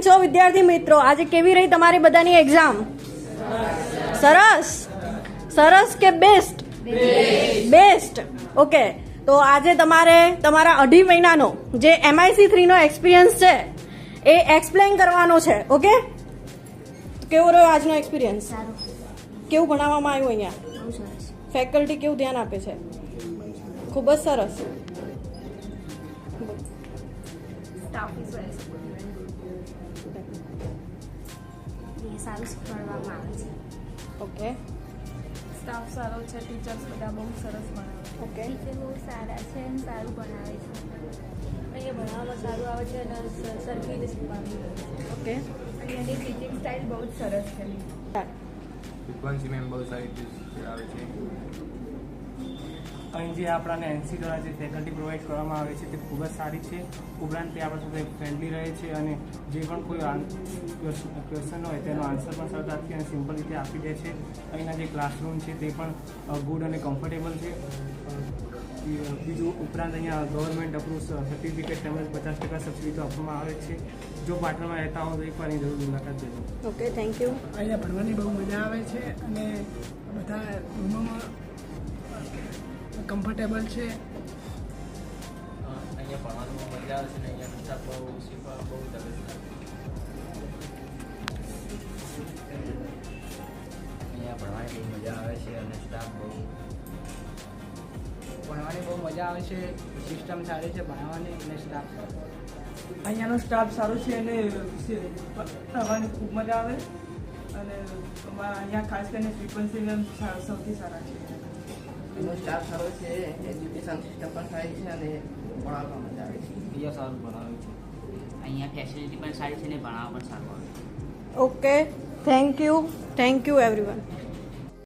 કેમ છો વિદ્યાર્થી મિત્રો? આજે કેવી રહી તમારી બધાની એક્ઝામ સરસ. સરસ કે બેસ્ટ બેસ્ટ ઓકે તો આજે તમારે તમારા અઢી મહિનાનો જે એમઆઈસી થ્રીનો એક્સપિરિયન્સ છે એ એક્સપ્લેન કરવાનો છે ઓકે કેવો રહ્યો આજનો એક્સપિરિયન્સ કેવું ભણાવવામાં આવ્યું અહીંયા? ફેકલ્ટી કેવું ધ્યાન આપે છે? ખૂબ જ સરસ. સારું શીખવાડવામાં આવે છે. ઓકે. સ્ટાફ સારો છે ટીચર્સ બધા બહુ સરસ ભણાવે ઓકે. ટીચર બહુ સારા છે અને સારું ભણાવે છે. અહીંયા ભણાવવામાં સારું આવે છે અને સરખી રીતે શીખવાનું ઓકે. અહીંયાની ટીચિંગ સ્ટાઇલ બહુ જ સરસ છે. વિદ્વાંસી મેમ બહુ સારી શીખવાડે છે. અહીં જે આપણાને એનસી દ્વારા જે ફેકલ્ટી પ્રોવાઈડ કરવામાં આવે છે તે ખૂબ જ સારી છે. ઉપરાંત તે આપણા સાથે ફ્રેન્ડલી રહે છે અને જે પણ કોઈ ક્વેશ્ચન હોય તેનો આન્સર પણ સરળતાથી અને સિમ્પલ રીતે આપી દે છે. અહીંના જે ક્લાસરૂમ છે તે પણ ગુડ અને કમ્ફર્ટેબલ છે. બીજું ઉપરાંત અહીંયા ગવર્મેન્ટ અપ્રુવ સર્ટિફિકેટ તેમજ પચાસ ટકા સબસિડી તો આપવામાં આવે છે. જો પાટણમાં રહેતા હો તો એકવાર અહીં જરૂર મુલાકાત દેજો ઓકે થેન્ક યુ અહીંયા ભણવાની બહુ મજા આવે છે અને બધા રૂમોમાં કમ્ફર્ટેબલ છે. અહીંયા ભણવાનું મજા આવે છે ને અહીંયા સ્ટાફ બહુ શીખવા બહુ અહીંયા ભણવાની બહુ મજા આવે છે અને સ્ટાફ બહુ ભણવાની બહુ મજા આવે છે સિસ્ટમ સારી છે ભણાવવાની અને સ્ટાફ અહીંયાનો સ્ટાફ સારો છે અને ભણવાની ખૂબ મજા આવે. અને અમારા અહીંયા ખાસ કરીને ફ્રીક્વન્સી સૌથી સારા છે. એનો સ્ટાફ સારો છે એજ્યુકેશન સિસ્ટમ પણ સારી છે અને ભણાવવામાં મજા આવે છે. બીજા સારું ભણાવે છે. અહીંયા ફેસિલિટી પણ સારી છે ને ભણાવવા પણ સારું આવે છે. Okay thank you thank you everyone